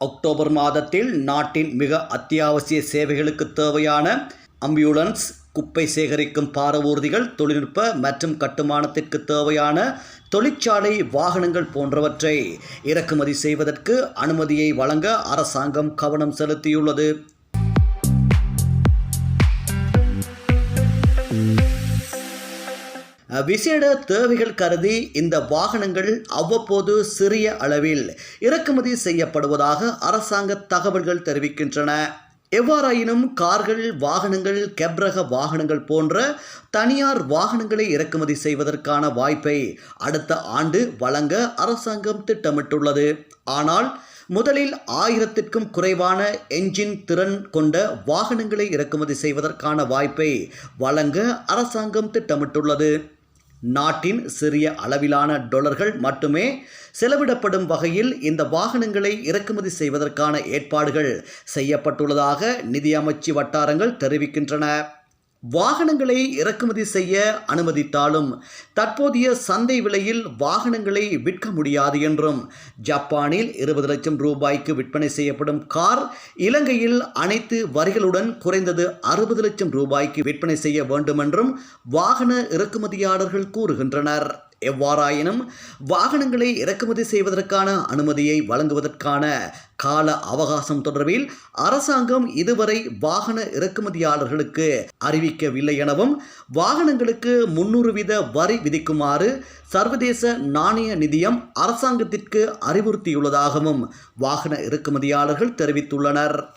October மாதத்தில் நாட்டின் மிக அத்தியாவசிய சேவைகளுக்கு தேவையான அம்பியூலன்ஸ் குப்பை சேகரிக்கும் பாரவூர்திகள் தொழில்நுட்ப மற்றும் கட்டுமானத்திற்கு தேவையான தொழிற்சாலை வாகனங்கள் போன்றவற்றை இறக்குமதி செய்வதற்கு அனுமதியை வழங்க அரசாங்கம் கவனம் செலுத்தியுள்ளது. விசேட தேவைகள் கருதி இந்த வாகனங்கள் அவ்வப்போது சிறிய அளவில் இறக்குமதி செய்யப்படுவதாக அரசாங்க தகவல்கள் தெரிவிக்கின்றன. எவ்வாறாயினும் கார்கள் வாகனங்கள் கெப்ரக வாகனங்கள் போன்ற தனியார் வாகனங்களை இறக்குமதி செய்வதற்கான வாய்ப்பை அடுத்த ஆண்டு வழங்க அரசாங்கம் திட்டமிட்டுள்ளது. ஆனால் முதலில் ஆயிரத்திற்கும் குறைவான என்ஜின் திறன் கொண்ட வாகனங்களை இறக்குமதி செய்வதற்கான வாய்ப்பை வழங்க அரசாங்கம் திட்டமிட்டுள்ளது. நாட்டின் சிறிய அளவிலான டொலர்கள் மட்டுமே செலவிடப்படும் வகையில் இந்த வாகனங்களை இறக்குமதி செய்வதற்கான ஏற்பாடுகள் செய்யப்பட்டுள்ளதாக நிதியமைச்சு வட்டாரங்கள் தெரிவிக்கின்றன. வாகனங்களை இறக்குமதி செய்ய அனுமதித்தாலும் தற்போதைய சந்தை விலையில் வாகனங்களை விற்க முடியாது என்றும் ஜப்பானில் இருபது லட்சம் ரூபாய்க்கு விற்பனை செய்யப்படும் கார் இலங்கையில் அனைத்து வரிகளுடன் குறைந்தது அறுபது லட்சம் ரூபாய்க்கு விற்பனை செய்ய வேண்டும் என்றும் வாகன இறக்குமதியாளர்கள் கூறுகின்றனர். எவ்வாறாயினும் வாகனங்களை இறக்குமதி செய்வதற்கான அனுமதியை வழங்குவதற்கான கால அவகாசம் தொடர்பில் அரசாங்கம் இதுவரை வாகன இறக்குமதியாளர்களுக்கு அறிவிக்கவில்லை எனவும் வாகனங்களுக்கு முன்னூறு வீத வரி விதிக்குமாறு சர்வதேச நாணய நிதியம் அரசாங்கத்திற்கு அறிவுறுத்தியுள்ளதாகவும் வாகன இறக்குமதியாளர்கள் தெரிவித்துள்ளனர்.